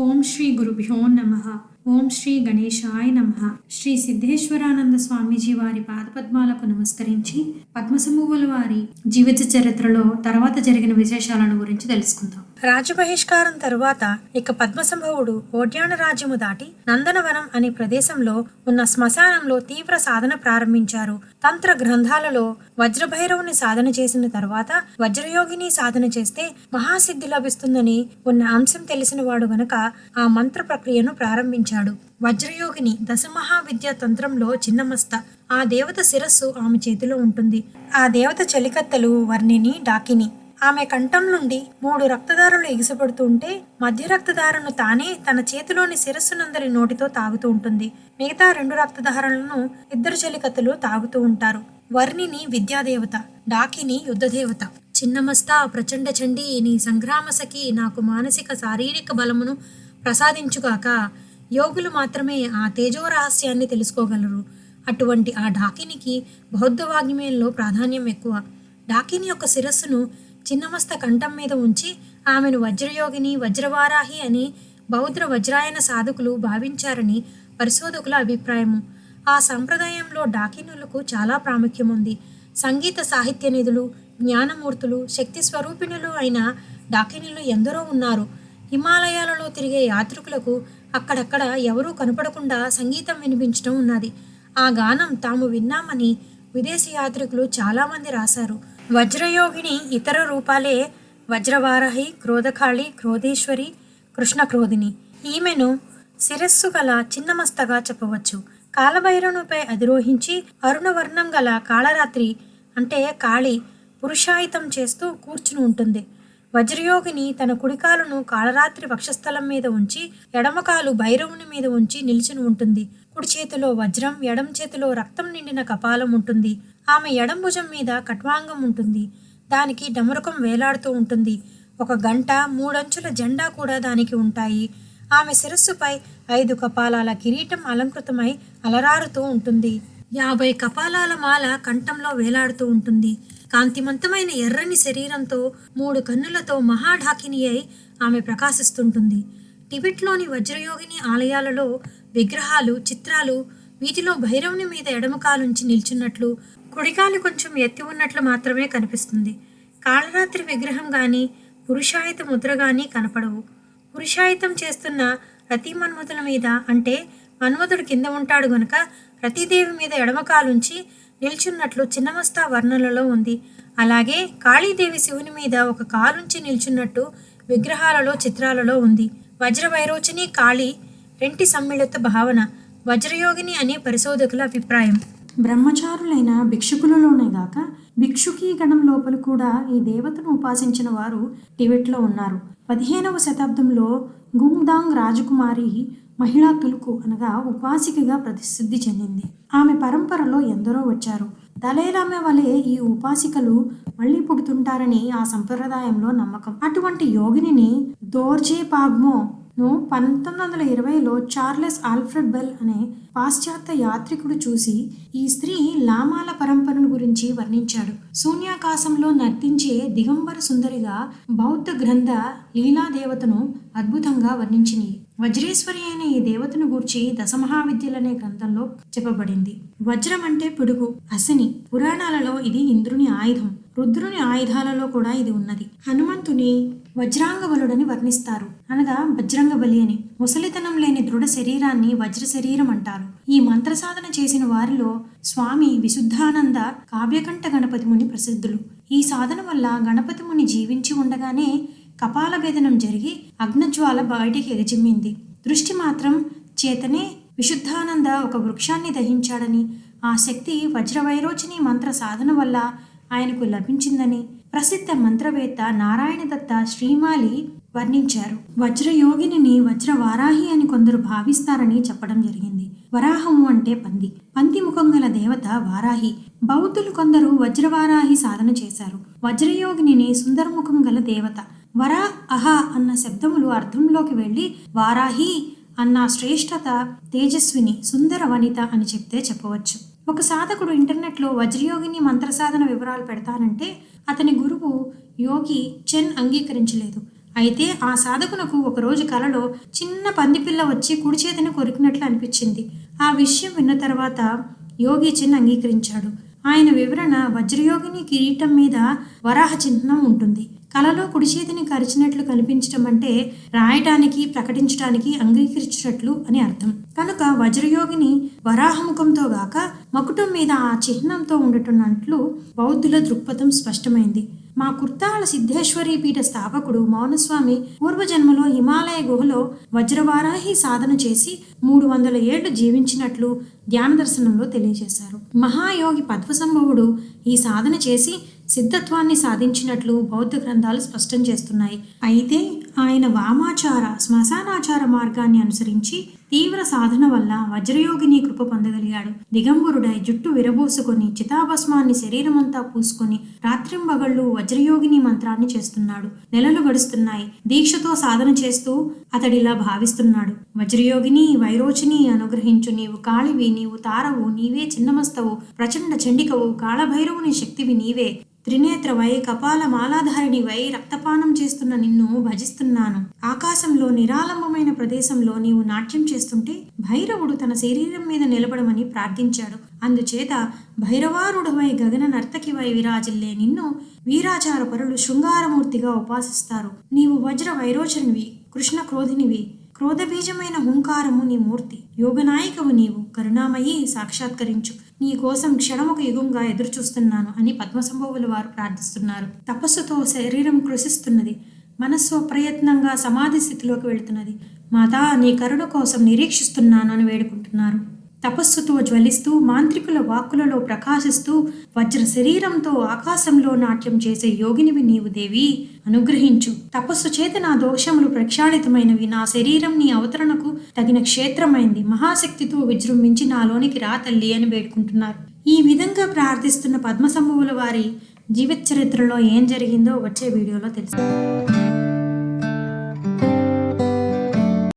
ఓం శ్రీ గురుభ్యో నమ ఓం శ్రీ గణేశాయ నమ. శ్రీ సిద్ధేశ్వరానంద స్వామీజీ వారి పాదపద్మాలకు నమస్కరించి పద్మసమూహుల వారి జీవిత చరిత్రలో తర్వాత జరిగిన విశేషాలను గురించి తెలుసుకుందాం. రాజబహిష్కారం తరువాత ఇక పద్మసంభవుడు ఓడ్యాన రాజ్యము దాటి నందనవనం అనే ప్రదేశంలో ఉన్న శ్మశానంలో తీవ్ర సాధన ప్రారంభించారు. తంత్ర గ్రంథాలలో వజ్రభైరవుని సాధన చేసిన తర్వాత వజ్రయోగిని సాధన చేస్తే మహాసిద్ధి లభిస్తుందని ఉన్న అంశం తెలిసిన వాడు గనక ఆ మంత్ర ప్రక్రియను ప్రారంభించారు చేశాడు. వజ్రయోగిని దశమహావిద్య తంత్రంలో చిన్నమస్త. ఆ దేవత శిరస్సు ఆమె చేతిలో ఉంటుంది. ఆ దేవత చలికత్తలు వర్ణిని డాకిని. ఆమె కంఠం నుండి మూడు రక్తదారులు ఎగిసిపడుతుంటే మధ్య రక్తదారను తానే తన చేతిలోని శిరస్సునందరి నోటితో తాగుతూ ఉంటుంది. మిగతా రెండు రక్తదారులను ఇద్దరు చలికత్తలు తాగుతూ ఉంటారు. వర్ణిని విద్యాదేవత డాకిని యుద్ధదేవత. చిన్నమస్తా ప్రచండ చండి నీ సంగ్రామసకి నాకు మానసిక శారీరక బలమును ప్రసాదించుగాక యోగులు మాత్రమే ఆ తేజో రహస్యాన్ని తెలుసుకోగలరు. అటువంటి ఆ డాకినికి బౌద్ధ వాగ్మయంలో ప్రాధాన్యం ఎక్కువ. డాకిని యొక్క శిరస్సును చిన్నమస్త కంఠం మీద ఉంచి ఆమెను వజ్రయోగిని వజ్రవారాహి అని బౌద్ధ వజ్రాయన సాధకులు భావించారని పరిశోధకుల అభిప్రాయము. ఆ సంప్రదాయంలో డాకినులకు చాలా ప్రాముఖ్యం ఉంది సంగీత సాహిత్య నిధులు జ్ఞానమూర్తులు శక్తి స్వరూపిణులు అయిన డాకినులు ఎందరో ఉన్నారు. హిమాలయాలలో తిరిగే యాత్రికులకు అక్కడక్కడ ఎవరూ కనపడకుండా సంగీతం వినిపించడం ఉన్నది. ఆ గానం తాము విన్నామని విదేశీ యాత్రికులు చాలామంది రాశారు. వజ్రయోగిని ఇతర రూపాలే వజ్రవారహి క్రోధకాళి క్రోధేశ్వరి కృష్ణ క్రోధిని ఈమెను శిరస్సు గల చిన్నమస్తగా చెప్పవచ్చు. కాలభైరవునిపై అధిరోహించి అరుణవర్ణం గల కాళరాత్రి అంటే కాళి పురుషాయితం చేస్తూ కూర్చుని ఉంటుంది. వజ్రయోగిని తన కుడికాలును కాళరాత్రి వక్షస్థలం మీద ఉంచి ఎడమకాలు భైరవుని మీద ఉంచి నిలిచిని ఉంటుంది. కుడి చేతిలో వజ్రం ఎడం చేతిలో రక్తం నిండిన కపాలం ఉంటుంది. ఆమె ఎడం భుజం మీద కట్వాంగం ఉంటుంది. దానికి డమరుకం వేలాడుతూ ఉంటుంది. ఒక గంట మూడంచుల జెండా కూడా దానికి ఉంటాయి. ఆమె శిరస్సుపై ఐదు కపాలాల కిరీటం అలంకృతమై అలరారుతూ ఉంటుంది. యాభై కపాలాల మాల కంఠంలో వేలాడుతూ ఉంటుంది. కాంతిమంతమైన ఎర్రని శరీరంతో మూడు కన్నులతో మహాఢాకిని అయి ఆమె ప్రకాశిస్తుంటుంది. టిబెట్లోని వజ్రయోగిని ఆలయాలలో విగ్రహాలు చిత్రాలు వీటిలో భైరవుని మీద ఎడమకాలుంచి నిల్చున్నట్లు కుడికాలు కొంచెం ఎత్తి ఉన్నట్లు మాత్రమే కనిపిస్తుంది. కాళరాత్రి విగ్రహం కానీ పురుషాయుత ముద్ర కానీ కనపడవు. పురుషాయుతం చేస్తున్న రతి మన్మధుల మీద అంటే మన్మధుడు కింద ఉంటాడు గనుక రతీదేవి మీద ఎడమకాలుంచి నిల్చున్నట్లు చిన్నమస్తా వర్ణనలో ఉంది. అలాగే కాళీదేవి శివుని మీద ఒక కాలుంచి నిల్చున్నట్టు విగ్రహాలలో చిత్రాలలో ఉంది. వజ్రవైరోచని కాళి రెంటి సమ్మిళిత భావన వజ్రయోగిని అనే పరిశోధకుల అభిప్రాయం. బ్రహ్మచారులైన భిక్షుకులలోనే గాక భిక్షుకీ గణం లోపల కూడా ఈ దేవతను ఉపాసించిన వారు టిబెట్లో ఉన్నారు. పదిహేనవ శతాబ్దంలో గుంగ్దాంగ్ రాజకుమారి మహిళా తులుకు అనగా ఉపాసికగా ప్రసిద్ధి చెందింది. ఆమె పరంపరలో ఎందరో వచ్చారు. దళైరామె వలె ఈ ఉపాసికలు మళ్ళీ పుడుతుంటారని ఆ సంప్రదాయంలో నమ్మకం. అటువంటి యోగిని దోర్జే పాగ్మో ను పంతొమ్మిది వందల ఇరవైలో చార్లెస్ ఆల్ఫ్రెడ్ బెల్ అనే పాశ్చాత్య యాత్రికుడు చూసి ఈ స్త్రీ లామాల పరంపరను గురించి వర్ణించాడు. శూన్యాకాశంలో నర్తించే దిగంబర సుందరిగా బౌద్ధ గ్రంథ లీలాదేవతను అద్భుతంగా వర్ణించినాయి వజ్రేశ్వరి అయిన ఈ దేవతను గూర్చి దశమహావిద్యలనే గ్రంథంలో చెప్పబడింది. వజ్రం అంటే పిడుగు అసిని పురాణాలలో ఇది ఇంద్రుని ఆయుధం రుద్రుని ఆయుధాలలో కూడా ఇది ఉన్నది. హనుమంతుని వజ్రాంగబలుడని వర్ణిస్తారు. అనగా వజ్రంగబలి అని. ముసలితనం లేని దృఢ శరీరాన్ని వజ్ర శరీరం అంటారు. ఈ మంత్ర సాధన చేసిన వారిలో స్వామి విశుద్ధానంద కావ్యకంఠ గణపతి ముని ప్రసిద్ధులు. ఈ సాధన వల్ల గణపతి ముని జీవించి ఉండగానే కపాల భేదనం జరిగి అగ్నజ్వాల బయటికి ఎగజిమ్మింది. దృష్టి మాత్రం చేతనే విశుద్ధానంద ఒక వృక్షాన్ని దహించాడని ఆ శక్తి వజ్రవైరోచిని మంత్ర సాధన వల్ల ఆయనకు లభించిందని ప్రసిద్ధ మంత్రవేత్త నారాయణదత్త శ్రీమాలి వర్ణించారు. వజ్రయోగిని వజ్రవారాహి అని కొందరు భావిస్తారని చెప్పడం జరిగింది. వరాహము అంటే పంది. పంది ముఖం గల దేవత వారాహి. బౌద్ధులు కొందరు వజ్రవారాహి సాధన చేశారు. వజ్రయోగిని సుందరముఖం గల దేవత. వరా అహ అన్న శబ్దములు అర్థంలోకి వెళ్ళి వారాహి అన్న శ్రేష్టత తేజస్విని సుందర వనిత అని చెప్తే చెప్పవచ్చు. ఒక సాధకుడు ఇంటర్నెట్లో వజ్రయోగిని మంత్ర సాధన వివరాలు పెడతానంటే అతని గురువు యోగి చెన్ అంగీకరించలేదు. అయితే ఆ సాధకునకు ఒకరోజు కలలో చిన్న పందిపిల్ల వచ్చి కుడి చేతిని కొరికినట్లు అనిపించింది. ఆ విషయం విన్న తర్వాత యోగి చిన్న అంగీకరించాడు. ఆయన వివరణ వజ్రయోగిని కిరీటం మీద వరాహ చిహ్నం ఉంటుంది. కలలో కుడి చేతిని కరిచినట్లు కనిపించడం అంటే రాయటానికి ప్రకటించడానికి అంగీకరించినట్లు అని అర్థం. కనుక వజ్రయోగిని వరాహముఖంతో గాక మకుటం మీద ఆ చిహ్నంతో ఉండటన్నట్లు బౌద్ధుల దృక్పథం స్పష్టమైంది. మా కుర్తాల సిద్ధేశ్వరి పీఠ స్థాపకుడు మౌనస్వామి పూర్వజన్మలో హిమాలయ గుహలో వజ్రవారాహి సాధన చేసి మూడు వందల ఏళ్ళు జీవించినట్లు ధ్యాన దర్శనంలో తెలియజేశారు. మహాయోగి పద్మసంభవుడు ఈ సాధన చేసి సిద్ధత్వాన్ని సాధించినట్లు బౌద్ధ గ్రంథాలు స్పష్టం చేస్తున్నాయి. అయితే ఆయన వామాచార శ్మశానాచార మార్గాన్ని అనుసరించి తీవ్ర సాధన వల్ల వజ్రయోగిని కృప పొందగలిగాడు. దిగంబరుడై జుట్టు విరబోసుకొని చితాభస్మాన్ని శరీరమంతా పూసుకొని రాత్రింబగళ్ళు వజ్రయోగిని మంత్రాన్ని చేస్తున్నాడు. నెలలు గడుస్తున్నాయి. దీక్షతో సాధన చేస్తూ అతడిలా భావిస్తున్నాడు. వజ్రయోగిని వైరోచిని అనుగ్రహించు నీవు కాళివి నీవు తారవు నీవే చిన్నమస్తవు ప్రచండ చండికవు కాళభైరవుని శక్తివి నీవే. త్రినేత్రవై కపాల మాలాధారిణి వై రక్తపానం చేస్తున్న నిన్ను భజిస్తున్నాను. ఆకాశంలో నిరాలంబమైన ప్రదేశంలో నీవు నాట్యం చేస్తుంటే భైరవుడు తన శరీరం మీద నిలబడమని ప్రార్థించాడు. అందుచేత భైరవారుడవై గగన నర్తకివై విరాజిల్లే నిన్ను వీరాచార పరులు శృంగారమూర్తిగా ఉపాసిస్తారు. నీవు వజ్ర వైరోచనివి కృష్ణ క్రోధినివి క్రోధబీజమైన హుంకారము నీ మూర్తి. యోగనాయకవు నీవు. కరుణామయి సాక్షాత్కరించు. నీ కోసం క్షణముకు యుగంగా ఎదురుచూస్తున్నాను అని పద్మసంభవులు వారు ప్రార్థిస్తున్నారు. తపస్సుతో శరీరం కృషిస్తున్నది మనస్సు ప్రయత్నంగా సమాధి స్థితిలోకి వెళుతున్నది. మాతా నీ కరుణ కోసం నిరీక్షిస్తున్నాను అని వేడుకుంటున్నారు. తపస్సుతో జ్వలిస్తూ మాంత్రికుల వాక్కులలో ప్రకాశిస్తూ వజ్ర శరీరంతో ఆకాశంలో నాట్యం చేసే యోగినివి నీవు దేవి. అనుగ్రహించు. తపస్సు చేత నా దోషములు ప్రక్షాళితమైనవి. నా శరీరం నీ అవతరణకు తగిన క్షేత్రమైంది. మహాశక్తితో విజృంభించి నాలోనికి రా తల్లి అని వేడుకుంటున్నారు. ఈ విధంగా ప్రార్థిస్తున్న పద్మసంభవుల వారి జీవిత చరిత్రలో ఏం జరిగిందో వచ్చే వీడియోలో తెలుసు